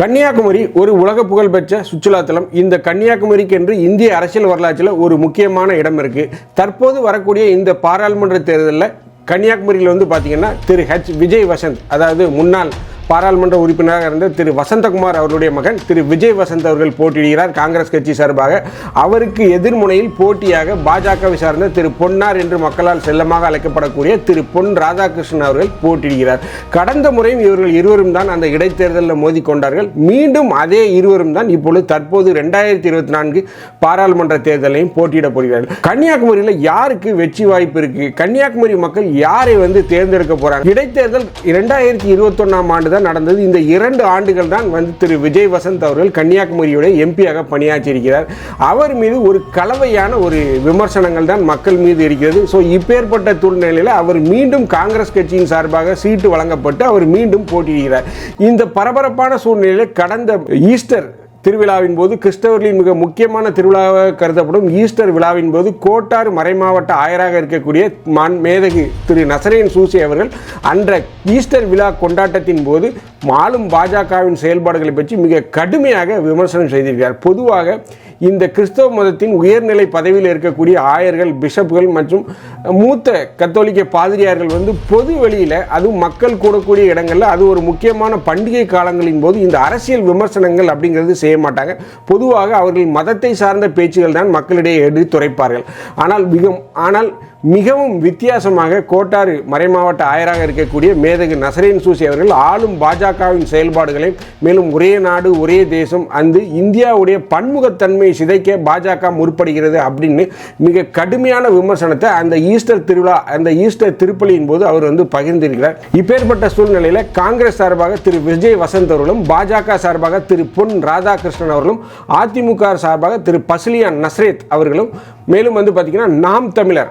கன்னியாகுமரி ஒரு உலக புகழ்பெற்ற சுற்றுலாத்தலம். இந்த கன்னியாகுமரிக்கு என்று இந்திய அரசியல் வரலாற்றில் ஒரு முக்கியமான இடம் இருக்கு. தற்போது வரக்கூடிய இந்த பாராளுமன்ற தேர்தலில் கன்னியாகுமரியில் வந்து பார்த்தீங்கன்னா திரு ஹெச். விஜய் வசந்த் அதாவது முன்னாள் பாராளுமன்ற உறுப்பினராக இருந்த திரு வசந்தகுமார் அவருடைய மகன் திரு விஜய் வசந்த் அவர்கள் போட்டியிடுகிறார். காங்கிரஸ் கட்சி சார்பாக அவருக்கு எதிர்முனையில் போட்டியாக பாஜகவை சார்ந்த திரு பொன்னார் என்று மக்களால் செல்லமாக அழைக்கப்படக்கூடிய திரு பொன் ராதாகிருஷ்ணன் அவர்கள் போட்டியிடுகிறார். கடந்த முறையும் இவர்கள் இருவரும் தான் அந்த இடைத்தேர்தலில் மோதி கொண்டார்கள். மீண்டும் அதே இருவரும் தான் இப்பொழுது தற்போது ரெண்டாயிரத்தி இருபத்தி நான்கு பாராளுமன்ற தேர்தலையும் போட்டியிட போகிறார்கள். கன்னியாகுமரியில் யாருக்கு வெற்றி வாய்ப்பு இருக்கு? கன்னியாகுமரி மக்கள் யாரை வந்து தேர்ந்தெடுக்க போறாங்க? இடைத்தேர்தல் இரண்டாயிரத்தி இருபத்தொன்னாம் ஆண்டு தான் நடந்தது. இந்த இரண்டு ஆண்டுகள் தான் வந்து திரு விஜய் வசந்த் அவர்கள் கன்னியாகுமரியுடைய எம்பியாக பணியாற்றியிருக்கிறார். அவர் மீது ஒரு கலவையான ஒரு விமர்சனங்கள் தான் மக்கள் மீது இருக்கிறது. ஸோ இப்பேற்பட்ட சூழ்நிலையில் அவர் மீண்டும் காங்கிரஸ் கட்சியின் சார்பாக சீட்டு வழங்கப்பட்டு அவர் மீண்டும் போட்டியிடுகிறார். இந்த பரபரப்பான சூழ்நிலையில் கடந்த ஈஸ்டர் திருவிழாவின் போது கிறிஸ்தவர்களின் மிக முக்கியமான திருவிழாவாக கருதப்படும் ஈஸ்டர் விழாவின் போது கோட்டார் மறைமாவட்ட ஆயராக இருக்கக்கூடிய மான் மேதகு திரு நசரேன் சூசி அவர்கள் அன்ற ஈஸ்டர் விழா கொண்டாட்டத்தின் போது ஆளும் பாஜகவின் செயல்பாடுகளை பற்றி மிக கடுமையாக விமர்சனம் செய்திருக்கிறார். பொதுவாக இந்த கிறிஸ்தவ மதத்தின் உயர்நிலை பதவியில் இருக்கக்கூடிய ஆயர்கள் பிஷப்புகள் மற்றும் மூத்த கத்தோலிக்க பாதிரியார்கள் வந்து பொது வெளியில் அதுவும் மக்கள் கூடக்கூடிய இடங்களில் அது ஒரு முக்கியமான பண்டிகை காலங்களின் போது இந்த அரசியல் விமர்சனங்கள் அப்படிங்கிறது செய்ய மாட்டாங்க. பொதுவாக அவர்கள் மதத்தை சார்ந்த பேச்சுகள் தான் மக்களிடையே எடுத்துரைப்பார்கள். ஆனால் மிக ஆனால் மிகவும் வித்தியாசமாக கோட்டாறு மறைமாவட்ட ஆயராக இருக்கக்கூடிய மேதகு நசரேன் சூசி அவர்கள் ஆளும் பாஜகவின் செயல்பாடுகளை மேலும் ஒரே நாடு ஒரே தேசம் அந்த இந்தியாவுடைய பன்முகத்தன்மையை சிதைக்க பாஜக முற்படுகிறது அப்படின்னு மிக கடுமையான விமர்சனத்தை அந்த ஈஸ்டர் திருவிழா அந்த ஈஸ்டர் திருப்பலியின் போது அவர் வந்து பகிர்ந்திருக்கிறார். இப்பேற்பட்ட சூழ்நிலையில் காங்கிரஸ் சார்பாக திரு விஜய் வசந்த் அவர்களும் பாஜக சார்பாக திரு பொன் ராதா ராதாகிருஷ்ணன் அவர்களும் அதிமுக சார்பாக திரு பசிலியான் நஸ்ரேத் அவர்களும் மேலும் வந்து பார்த்தீங்கன்னா நாம் தமிழர்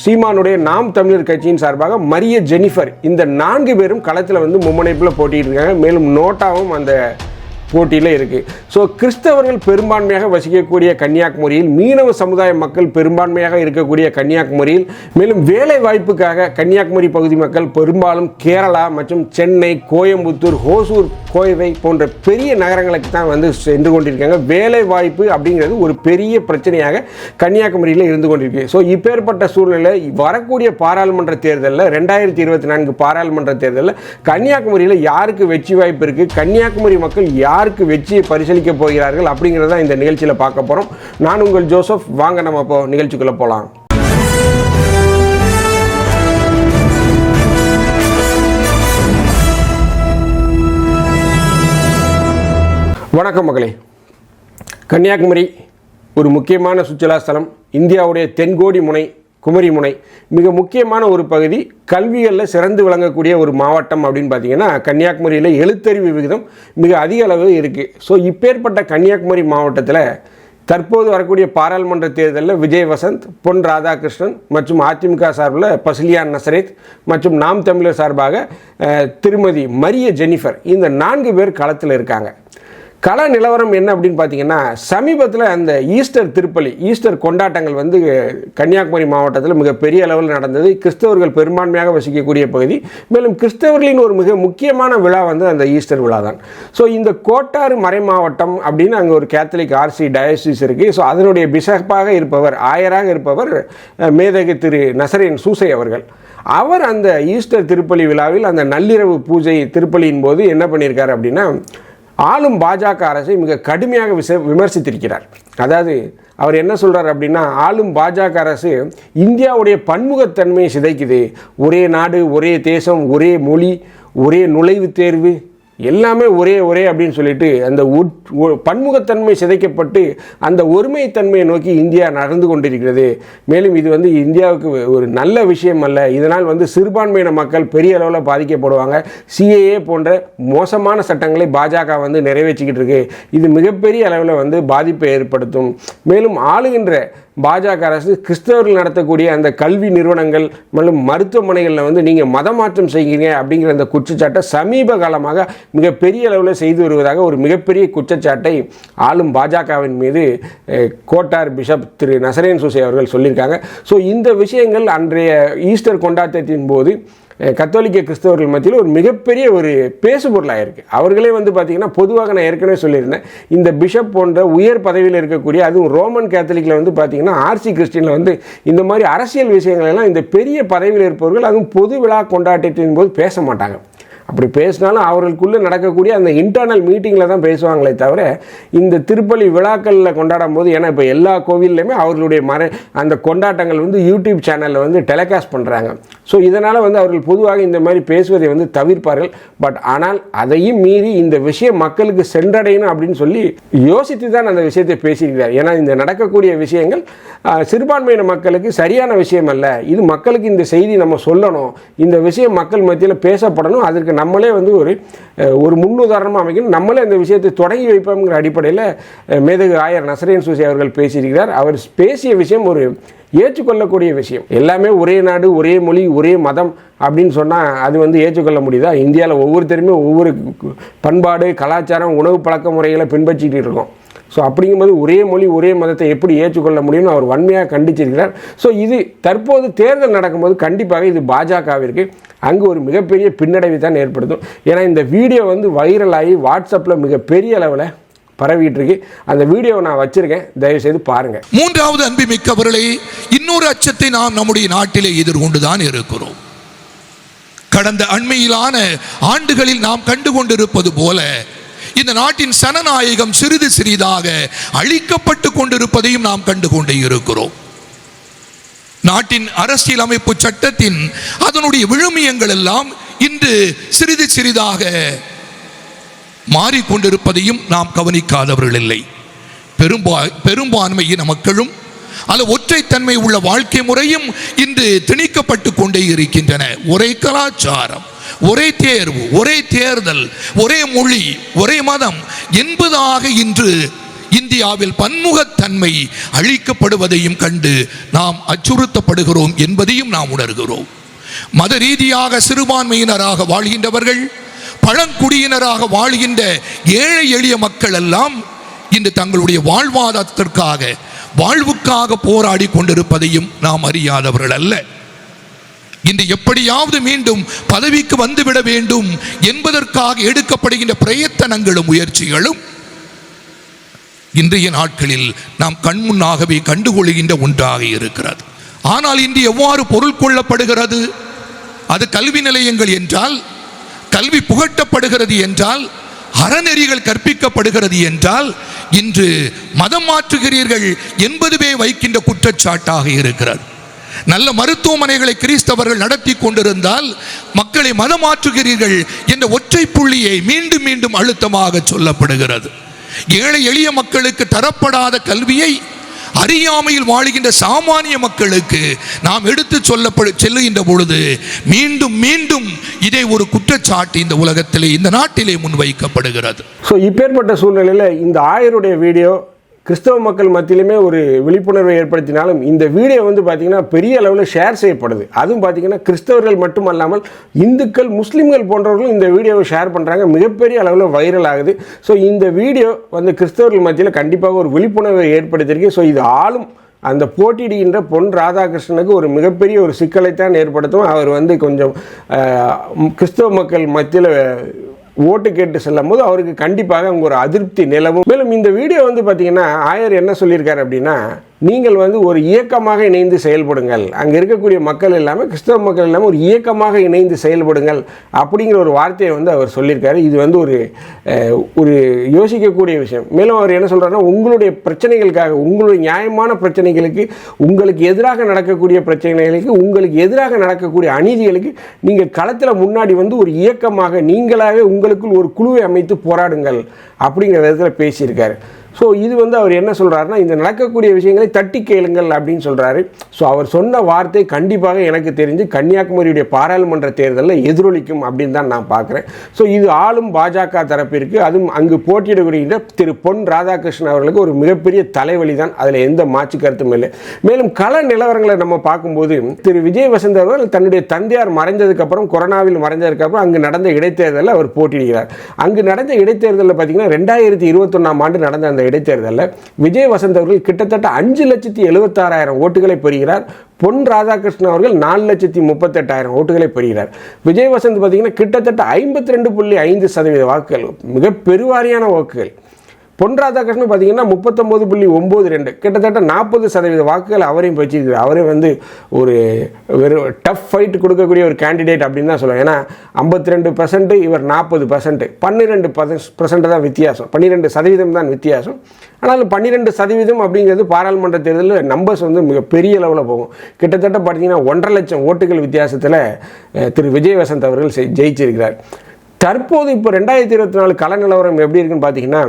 சீமானுடைய நாம் தமிழர் கட்சியின் சார்பாக மரிய ஜெனிஃபர் இந்த நான்கு பேரும் களத்தில் வந்து மும்முனைப்பில் போட்டியிருக்காங்க இருக்காங்க. மேலும் நோட்டாவும் அந்த போட்டியில் இருக்குது ஸோ கிறிஸ்தவர்கள் பெரும்பான்மையாக வசிக்கக்கூடிய கன்னியாகுமரியில் மீனவ சமுதாய மக்கள் பெரும்பான்மையாக இருக்கக்கூடிய கன்னியாகுமரியில் மேலும் வேலை வாய்ப்புக்காக கன்னியாகுமரி பகுதி மக்கள் பெரும்பாலும் கேரளா மற்றும் சென்னை கோயம்புத்தூர் ஹோசூர் கோவை போன்ற பெரிய நகரங்களுக்கு தான் வந்து சென்று கொண்டிருக்காங்க. வேலை வாய்ப்பு அப்படிங்கிறது ஒரு பெரிய பிரச்சனையாக கன்னியாகுமரியில் இருந்து கொண்டிருக்கு. ஸோ இப்பேற்பட்ட சூழ்நிலை வரக்கூடிய பாராளுமன்ற தேர்தலில் ரெண்டாயிரத்தி இருபத்தி நான்கு பாராளுமன்ற தேர்தலில் கன்னியாகுமரியில் யாருக்கு வெற்றி வாய்ப்பு இருக்குது கன்னியாகுமரி மக்கள் யாருக்கு வெற்றியை பரிசீலிக்க போகிறார்கள் அப்படிங்கிறத இந்த நிகழ்ச்சியில் பார்க்க போகிறோம் நான் உங்கள் ஜோசப் வாங்க நம்ம இப்போ நிகழ்ச்சிக்குள்ளே போகலாம் வணக்கம் மகளே. கன்னியாகுமரி ஒரு முக்கியமான சுற்றுலா ஸ்தலம். இந்தியாவுடைய தென்கோடி முனை குமரி முனை. மிக முக்கியமான ஒரு பகுதி. கல்விகளில் சிறந்து விளங்கக்கூடிய ஒரு மாவட்டம் அப்படின்னு பார்த்தீங்கன்னா கன்னியாகுமரியில் எழுத்தறிவு விகிதம் மிக அதிக அளவு இருக்குது ஸோ இப்பேற்பட்ட கன்னியாகுமரி மாவட்டத்தில் தற்போது வரக்கூடிய பாராளுமன்ற தேர்தலில் விஜய் வசந்த் பொன் ராதாகிருஷ்ணன் மற்றும் அதிமுக சார்பில் பசிலியான் நசரேத் மற்றும் நாம் தமிழர் சார்பாக திருமதி மரிய ஜெனிஃபர் இந்த நான்கு பேர் களத்தில் இருக்காங்க. கள நிலவரம் என்ன அப்படின்னு பார்த்தீங்கன்னா சமீபத்தில் அந்த ஈஸ்டர் திருப்பலி ஈஸ்டர் கொண்டாட்டங்கள் வந்து கன்னியாகுமரி மாவட்டத்தில் மிகப்பெரிய அளவில் நடந்தது. கிறிஸ்தவர்கள் பெரும்பான்மையாக வசிக்கக்கூடிய பகுதி. மேலும் கிறிஸ்தவர்களின் ஒரு மிக முக்கியமான விழா வந்து அந்த ஈஸ்டர் விழா தான் ஸோ இந்த கோட்டாறு மறை மாவட்டம் அப்படின்னு அங்கே ஒரு கேத்தலிக் ஆர்சி டயசிஸ் இருக்குது ஸோ அதனுடைய பிஷப்பாக இருப்பவர் ஆயராக இருப்பவர் மேதகு திரு நசரின் சூசை அவர்கள். அவர் அந்த ஈஸ்டர் திருப்பலி விழாவில் அந்த நள்ளிரவு பூஜை திருப்பலியின் போது என்ன பண்ணியிருக்காரு அப்படின்னா ஆளும் பாஜக அரசை மிக கடுமையாக விச விமர்சித்திருக்கிறார். அதாவது அவர் என்ன சொல்கிறார் அப்படின்னா ஆளும் பாஜக அரசு இந்தியாவுடைய பன்முகத்தன்மையை சிதைக்குது. ஒரே நாடு ஒரே தேசம் ஒரே மொழி ஒரே நுழைவுத் தேர்வு எல்லாமே ஒரே ஒரே அப்படின்னு சொல்லிட்டு அந்த உட்- பன்முகத்தன்மை சிதைக்கப்பட்டு அந்த ஒருமைத்தன்மையை நோக்கி இந்தியா நடந்து கொண்டிருக்கிறது. மேலும் இது வந்து இந்தியாவுக்கு ஒரு நல்ல விஷயம் அல்ல. இதனால் வந்து சிறுபான்மையின மக்கள் பெரிய அளவில் பாதிக்கப்படுவாங்க. சிஏஏ போன்ற மோசமான சட்டங்களை பாஜக வந்து நிறைவேற்றிக்கிட்டு இருக்கு. இது மிகப்பெரிய அளவில் வந்து பாதிப்பை ஏற்படுத்தும். மேலும் ஆளுகின்ற பாஜக அரசு கிறிஸ்தவர்கள் நடத்தக்கூடிய அந்த கல்வி நிறுவனங்கள் மற்றும் மருத்துவமனைகளில் வந்து நீங்கள் மதமாற்றம் செய்கிறீங்க அப்படிங்கிற அந்த குற்றச்சாட்டை சமீப காலமாக மிகப்பெரிய அளவில் செய்து வருவதாக ஒரு மிகப்பெரிய குற்றச்சாட்டை ஆளும் பாஜகவின் மீது கோட்டார் பிஷப் திரு நசரேன் சுசே அவர்கள் சொல்லியிருக்காங்க. ஸோ இந்த விஷயங்கள் அன்றைய ஈஸ்டர் கொண்டாட்டத்தின் போது கத்தோலிக்க கிறிஸ்தவர்கள் மத்தியில் ஒரு மிகப்பெரிய ஒரு பேசுபொருளாக இருக்குது அவர்களே வந்து பார்த்திங்கன்னா பொதுவாக நான் ஏற்கனவே சொல்லியிருந்தேன் இந்த பிஷப் போன்ற உயர் பதவியில் இருக்கக்கூடிய அதுவும் ரோமன் கேத்தலிக்கில் வந்து பார்த்திங்கன்னா ஆர்சி கிறிஸ்டினில் வந்து இந்த மாதிரி அரசியல் விஷயங்களெல்லாம் இந்த பெரிய பதவியில் இருப்பவர்கள் அதுவும் பொது விழா கொண்டாட்டத்தின் போது பேச மாட்டாங்க. அப்படி பேசினாலும் அவர்களுக்குள்ளே நடக்கக்கூடிய அந்த இன்டர்னல் மீட்டிங்கில் தான் பேசுவாங்களே தவிர இந்த திருப்பலி விழாக்களில் கொண்டாடும் போது ஏன்னா இப்போ எல்லா கோவில்லையுமே அவர்களுடைய மர அந்த கொண்டாட்டங்கள் வந்து யூடியூப் சேனலில் வந்து டெலிகாஸ்ட் பண்ணுறாங்க ஸோ இதனால் வந்து அவர்கள் பொதுவாக இந்த மாதிரி பேசுவதை வந்து தவிர்ப்பார்கள். பட் ஆனால் அதையும் மீறி இந்த விஷயம் மக்களுக்கு சென்றடையணும் அப்படின்னு சொல்லி யோசித்து தான் அந்த விஷயத்தை பேசியிருக்கிறார். ஏன்னா இந்த நடக்கக்கூடிய விஷயங்கள் சிறுபான்மையின மக்களுக்கு சரியான விஷயம் அல்ல. இது மக்களுக்கு இந்த செய்தி நம்ம சொல்லணும். இந்த விஷயம் மக்கள் மத்தியில் பேசப்படணும். அதற்கு நம்மளே வந்து ஒரு ஒரு முன்னுதாரணமாக அமைக்கணும். நம்மளே இந்த விஷயத்தை தொடங்கி வைப்போம்ங்கிற அடிப்படையில் மேதகு ஆயர் நசரேன் சூசி அவர்கள் பேசியிருக்கிறார். அவர் பேசிய விஷயம் ஒரு ஏற்றுக்கொள்ளக்கூடிய விஷயம். எல்லாமே ஒரே நாடு ஒரே மொழி ஒரே மதம் அப்படின்னு சொன்னால் அது வந்து ஏற்றுக்கொள்ள முடியுதா? இந்தியாவில் ஒவ்வொருத்தருமே ஒவ்வொரு பண்பாடு கலாச்சாரம் உணவு பழக்க முறைகளை பின்பற்றிட்டு இருக்கோம். ஸோ அப்படிங்கும்போது ஒரே மொழி ஒரே மதத்தை எப்படி ஏற்றுக்கொள்ள முடியும்னு அவர் வன்மையாக கண்டிச்சிருக்கிறார். ஸோ இது தற்போது தேர்தல் நடக்கும்போது கண்டிப்பாக இது பாஜகவிற்கு அங்கு ஒரு மிகப்பெரிய பின்னடைவை தான் ஏற்படுத்தும். ஏன்னா இந்த வீடியோ வந்து வைரலாகி வாட்ஸ்அப்பில் மிகப்பெரிய அளவில் பரவிட்டு இருக்கு அந்த வீடியோவை நான் வச்சிருக்கேன். தயவுசெய்து பாருங்கள் மூன்றாவது அன்புமிக்கவர்களே இன்னொரு அச்சத்தை நாம் நம்முடைய நாட்டிலே எதிர்கொண்டுதான் இருக்கிறோம். கடந்த அண்மையிலான ஆண்டுகளில் நாம் கண்டு கொண்டிருப்பது போல இந்த நாட்டின் சனநாயகம் சிறிது சிறிதாக அழிக்கப்பட்டு கொண்டிருப்பதையும் நாம் கண்டு கொண்டே இருக்கிறோம். நாட்டின் அரசியலமைப்பு சட்டத்தின் அதனுடைய விழுமியங்கள் எல்லாம் இன்று சிறிது சிறிதாக மாறிக்கொண்டிருப்பதையும் நாம் கவனிக்காதவர்கள் இல்லை பெரும்பா பெரும்பான்மையின மக்களும் அல்ல ஒற்றைத்தன்மை உள்ள வாழ்க்கை முறையும் இன்று திணிக்கப்பட்டு கொண்டே இருக்கின்றன. ஒரே கலாச்சாரம் ஒரே தேர்வு ஒரே தேர்தல் ஒரே மொழி ஒரே மதம் என்பதாக இன்று இந்தியாவில் பன்முகத்தன்மை அழிக்கப்படுவதையும் கண்டு நாம் அச்சுறுத்தப்படுகிறோம் என்பதையும் நாம் உணர்கிறோம். மத ரீதியாக சிறுபான்மையினராக வாழ்கின்றவர்கள் பழங்குடியினராக வாழ்கின்ற ஏழை எளிய மக்கள் எல்லாம் இன்று தங்களுடைய வாழ்வாதாரத்திற்காக வாழ்வுக்காக போராடி கொண்டிருப்பதையும் நாம் அறியாதவர்கள் அல்ல. இன்று எப்படியாவது மீண்டும் பதவிக்கு வந்துவிட வேண்டும் என்பதற்காக எடுக்கப்படுகின்ற பிரயத்தனங்களும் முயற்சிகளும் இன்றைய நாட்களில் நாம் கண்முன்னாகவே கண்டுகொள்கின்ற ஒன்றாக இருக்கிறது. ஆனால் இன்று எவ்வாறு பொருள் கொள்ளப்படுகிறது? அது கல்வி நிலையங்கள் என்றால் கல்வி புகட்டப்படுகிறது என்றால் அறநெறிகள் கற்பிக்கப்படுகிறது என்றால் இன்று மதம் மாற்றுகிறீர்கள் என்பதுவே வைக்கின்ற குற்றச்சாட்டாக இருக்கிறது. நல்ல மருத்துவமனைகளை கிறிஸ்தவர்கள் நடத்தி கொண்டிருந்தால் மக்களை மதம் மாற்றுகிறீர்கள் என்ற ஒற்றை புள்ளியை மீண்டும் மீண்டும் அழுத்தமாக சொல்லப்படுகிறது. ஏழை எளிய மக்களுக்கு தரப்படாத கல்வியை அறியாமையில் வாழுகின்ற சாமானிய மக்களுக்கு நாம் எடுத்து சொல்லப்படு செல்லுகின்ற பொழுது மீண்டும் மீண்டும் இதை ஒரு குற்றச்சாட்டு இந்த உலகத்திலே இந்த நாட்டிலே முன்வைக்கப்படுகிறது. ஸோ இப்பேற்பட்ட சூழ்நிலையில் இந்த ஆயருடைய வீடியோ கிறிஸ்தவ மக்கள் மத்தியிலுமே ஒரு விழிப்புணர்வை ஏற்படுத்தினாலும் இந்த வீடியோ வந்து பார்த்திங்கன்னா பெரிய அளவில் ஷேர் செய்யப்படுது. அதுவும் பார்த்திங்கன்னா கிறிஸ்தவர்கள் மட்டுமல்லாமல் இந்துக்கள் முஸ்லீம்கள் போன்றவர்களும் இந்த வீடியோவை ஷேர் பண்ணுறாங்க மிகப்பெரிய அளவில் வைரல் ஆகுது. ஸோ இந்த வீடியோ வந்து கிறிஸ்தவர்கள் மத்தியில் கண்டிப்பாக ஒரு விழிப்புணர்வை ஏற்படுத்தியிருக்கு. ஸோ இது ஆளும் அந்த போட்டியிடுகின்ற பொன் ராதாகிருஷ்ணனுக்கு ஒரு மிகப்பெரிய ஒரு சிக்கலைத்தான் ஏற்படுத்தும். அவர் வந்து கொஞ்சம் கிறிஸ்தவ மக்கள் மத்தியில் ஓட்டு கேட்டு செல்லும் போது அவருக்கு கண்டிப்பாக அவங்க ஒரு அதிருப்தி நிலவும். மேலும் இந்த வீடியோ வந்து பார்த்தீங்கன்னா ஆயர் என்ன சொல்லியிருக்காரு அப்படின்னா நீங்கள் வந்து ஒரு இயக்கமாக இணைந்து செயல்படுங்கள். அங்கே இருக்கக்கூடிய மக்கள் எல்லாமே கிறிஸ்தவ மக்கள் எல்லாமே ஒரு இயக்கமாக இணைந்து செயல்படுங்கள் அப்படிங்கிற ஒரு வார்த்தையை வந்து அவர் சொல்லியிருக்காரு. இது வந்து ஒரு ஒரு யோசிக்கக்கூடிய விஷயம். மேலும் அவர் என்ன சொல்கிறாருன்னா உங்களுடைய பிரச்சனைகளுக்காக உங்களுடைய நியாயமான பிரச்சனைகளுக்கு உங்களுக்கு எதிராக நடக்கக்கூடிய பிரச்சனைகளுக்கு உங்களுக்கு எதிராக நடக்கக்கூடிய அநீதிகளுக்கு நீங்கள் களத்தில் முன்னாடி வந்து ஒரு இயக்கமாக நீங்களாகவே உங்களுக்குள் ஒரு குழுவை அமைத்து போராடுங்கள் அப்படிங்கிற விதத்தில் பேசியிருக்காரு. ஸோ இது வந்து அவர் என்ன சொல்கிறாருன்னா இந்த நடக்கக்கூடிய விஷயங்களை தட்டி கேளுங்கள் அப்படின்னு சொல்கிறாரு ஸோ அவர் சொன்ன வார்த்தை கண்டிப்பாக எனக்கு தெரிஞ்சு கன்னியாகுமரியுடைய பாராளுமன்ற தேர்தலில் எதிரொலிக்கும் அப்படின்னு தான் நான் பார்க்குறேன். ஸோ இது ஆளும் பாஜக தரப்பிற்கு அதுவும் அங்கு போட்டியிடக்கூடிய திரு பொன் ராதாகிருஷ்ணன் அவர்களுக்கு ஒரு மிகப்பெரிய தலைவலி தான். அதில் எந்த மாற்று கருத்தும் இல்லை. மேலும் கள நிலவரங்களை நம்ம பார்க்கும்போது திரு விஜய் வசந்த் அவர்கள் தன்னுடைய தந்தையார் மறைஞ்சதுக்கப்புறம் கொரோனாவில் மறைஞ்சதுக்கப்புறம் அங்கு நடந்த இடைத்தேர்தலில் அவர் போட்டியிடுகிறார். அங்கு நடந்த இடைத்தேர்தலில் பார்த்தீங்கன்னா ரெண்டாயிரத்தி இருபத்தொன்னாம் ஆண்டு நடந்த அந்த அந்த இடைத்தேர்தலில் விஜய் வசந்த் அவர்கள் கிட்டத்தட்ட அஞ்சு லட்சத்தி எழுபத்தாறாயிரம் ஓட்டுகளை பெறுகிறார். பொன் ராதாகிருஷ்ணன் அவர்கள் நாலு லட்சத்தி முப்பத்தெட்டாயிரம் ஓட்டுகளை பெறுகிறார். விஜய் வசந்த் பார்த்தீங்கன்னா கிட்டத்தட்ட ஐம்பத்தி ரெண்டு புள்ளி ஐந்து சதவீத வாக்குகள் மிக பெருவாரியான வாக்குகள். பொன் ராதாகிருஷ்ணன் பார்த்தீங்கன்னா முப்பத்தொம்போது புள்ளி ஒம்பது ரெண்டு கிட்டத்தட்ட நாற்பது சதவீத வாக்குகள் அவரையும் வச்சிருக்கிறார் அவரே வந்து ஒரு வெறும் டஃப் ஃபைட் கொடுக்கக்கூடிய ஒரு கேண்டிடேட் அப்படின்னு தான் சொல்லுவேன் ஏன்னா ஐம்பத்தி ரெண்டு பர்சன்ட் இவர் நாற்பது பர்சன்ட் பன்னிரெண்டு பர்சன்ட் தான் வித்தியாசம். பன்னிரெண்டு சதவீதம் தான் வித்தியாசம். ஆனாலும் பன்னிரெண்டு சதவீதம் அப்படிங்கிறது பாராளுமன்ற தேர்தலில் நம்பர்ஸ் வந்து மிக பெரிய லெவலில் போகும். கிட்டத்தட்ட பார்த்தீங்கன்னா ஒன்றரை லட்சம் ஓட்டுகள் வித்தியாசத்தில் திரு. விஜய் வசந்த் அவர்கள் ஜெயிச்சிருக்கிறார். தற்போது இப்போ ரெண்டாயிரத்தி இருபத்தி நாலு கள நிலவரம் எப்படி இருக்குன்னு பார்த்தீங்கன்னா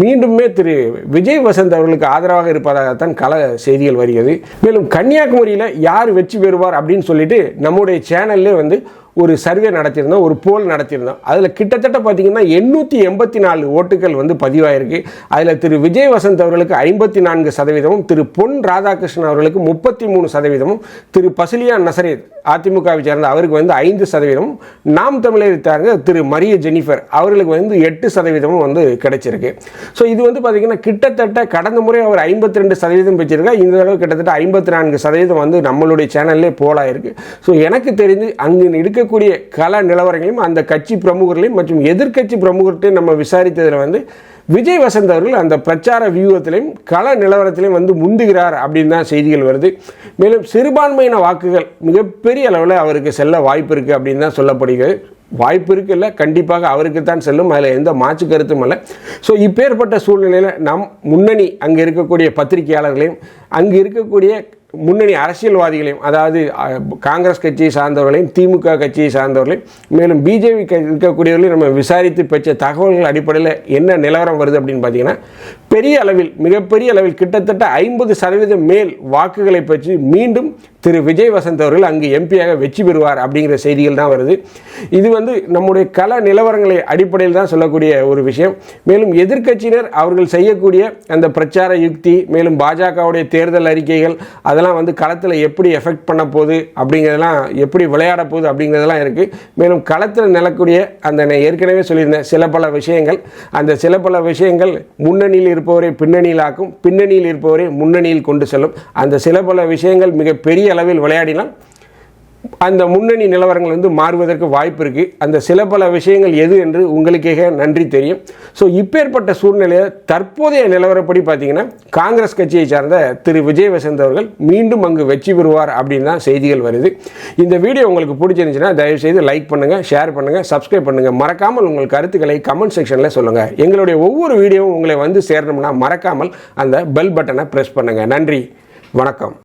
மீண்டுமே திரு விஜய் வசந்த் அவர்களுக்கு ஆதரவாக இருப்பதாகத்தான் கள செய்திகள் வருகிறது. மேலும் கன்னியாகுமரியில் யார் வெற்றி பெறுவார் அப்படின்னு சொல்லிட்டு நம்முடைய சேனல்லே வந்து ஒரு சர்வே நடத்தியிருந்தோம் ஒரு போல் நடத்தியிருந்தோம். அதில் கிட்டத்தட்ட பார்த்தீங்கன்னா எண்ணூற்றி எண்பத்தி நாலு ஓட்டுகள் வந்து பதிவாயிருக்கு. அதில் திரு விஜய் வசந்த் அவர்களுக்கு ஐம்பத்தி நான்கு சதவீதமும் திரு பொன் ராதாகிருஷ்ணன் அவர்களுக்கு முப்பத்தி மூணு சதவீதமும் திரு பசிலியா நசரேத் அதிமுகவை சேர்ந்த அவருக்கு வந்து ஐந்து சதவீதமும் நாம் தமிழர் சார்ந்த திரு மரிய ஜெனிஃபர் அவர்களுக்கு வந்து எட்டு சதவீதமும் வந்து கிடைச்சிருக்கு. ஸோ இது வந்து பார்த்தீங்கன்னா கிட்டத்தட்ட கடந்த முறை அவர் ஐம்பத்தி ரெண்டு சதவீதம் பெற்றிருக்கா இந்த தடவை கிட்டத்தட்ட ஐம்பத்தி நான்கு சதவீதம் வந்து நம்மளுடைய சேனல்லே போலாயிருக்கு. ஸோ எனக்கு தெரிஞ்சு அங்கு இருக்கக்கூடிய கள நிலவரங்களையும் அந்த கட்சி பிரமுகர்களையும் மற்றும் எதிர்க்கட்சி பிரமுகர்கிட்டையும் நம்ம விசாரித்ததில் வந்து விஜய் வசந்த் அவர்கள் அந்த பிரச்சார வியூகத்திலையும் கள நிலவரத்திலையும் வந்து முந்துகிறார் அப்படின்னு தான் செய்திகள் வருது. மேலும் சிறுபான்மையின வாக்குகள் மிகப்பெரிய அளவில் அவருக்கு செல்ல வாய்ப்பு இருக்குது அப்படின்னு தான் சொல்லப்படுகிறது. வாய்ப்பு இருக்குல்ல? கண்டிப்பாக அவருக்கு தான் செல்லும். அதில் எந்த மாற்று கருத்தும் இல்லை. ஸோ இப்பேற்பட்ட சூழ்நிலையில் நம் முன்னணி அங்கே இருக்கக்கூடிய பத்திரிகையாளர்களையும் அங்கே இருக்கக்கூடிய முன்னணி அரசியல்வாதிகளையும் அதாவது காங்கிரஸ் கட்சியை சார்ந்தவர்களையும் திமுக கட்சியை சார்ந்தவர்களையும் மேலும் பிஜேபி இருக்கக்கூடியவர்களையும் நம்ம விசாரித்து பெற்ற தகவல்கள் அடிப்படையில் என்ன நிலவரம் வருது அப்படின்னு பார்த்தீங்கன்னா பெரிய அளவில் மிகப்பெரிய அளவில் கிட்டத்தட்ட ஐம்பது சதவீதம் மேல் வாக்குகளை பெற்று மீண்டும் திரு விஜய் வசந்த் அவர்கள் அங்கு எம்பியாக வெற்றி பெறுவார் அப்படிங்கிற செய்திகள் தான் வருது. இது வந்து நம்முடைய கல நிலவரங்களை அடிப்படையில் தான் சொல்லக்கூடிய ஒரு விஷயம். மேலும் எதிர்க்கட்சியினர் அவர்கள் செய்யக்கூடிய அந்த பிரச்சார யுக்தி மேலும் பாஜகவுடைய தேர்தல் அறிக்கைகள் அதெல்லாம் வந்து களத்தில் எப்படி எஃபெக்ட் பண்ண போகுது அப்படிங்கிறதெல்லாம் எப்படி விளையாட போகுது அப்படிங்கிறதெல்லாம் இருக்குது மேலும் களத்தில் நிலக்கூடிய அந்த நான் ஏற்கனவே சொல்லியிருந்தேன் சில பல விஷயங்கள். அந்த சில பல விஷயங்கள் முன்னணியில் இருப்பவரை பின்னணியிலாக்கும் பின்னணியில் இருப்பவரை முன்னணியில் கொண்டு செல்லும். அந்த சில பல விஷயங்கள் மிக பெரிய அளவில் விளையாடினால் அந்த முன்னணி நிலவரங்கள் வந்து மாறுவதற்கு வாய்ப்பு இருக்குது அந்த சில பல விஷயங்கள் எது என்று உங்களுக்கே நன்றி தெரியும். ஸோ இப்பேற்பட்ட சூழ்நிலையை தற்போதைய நிலவரப்படி பார்த்தீங்கன்னா காங்கிரஸ் கட்சியை சார்ந்த திரு. விஜய் வசந்த் அவர்கள் மீண்டும் அங்கு வெற்றி பெறுவார் அப்படின்னு தான் செய்திகள் வருது. இந்த வீடியோ உங்களுக்கு பிடிச்சிருந்துச்சுன்னா தயவுசெய்து லைக் பண்ணுங்கள் ஷேர் பண்ணுங்கள் சப்ஸ்கிரைப் பண்ணுங்கள் மறக்காமல் உங்கள் கருத்துக்களை கமெண்ட் செக்ஷனில் சொல்லுங்கள் எங்களுடைய ஒவ்வொரு வீடியோவும் உங்களை வந்து சேரணும்னா மறக்காமல் அந்த பெல் பட்டனை ப்ரெஸ் பண்ணுங்கள் நன்றி வணக்கம்.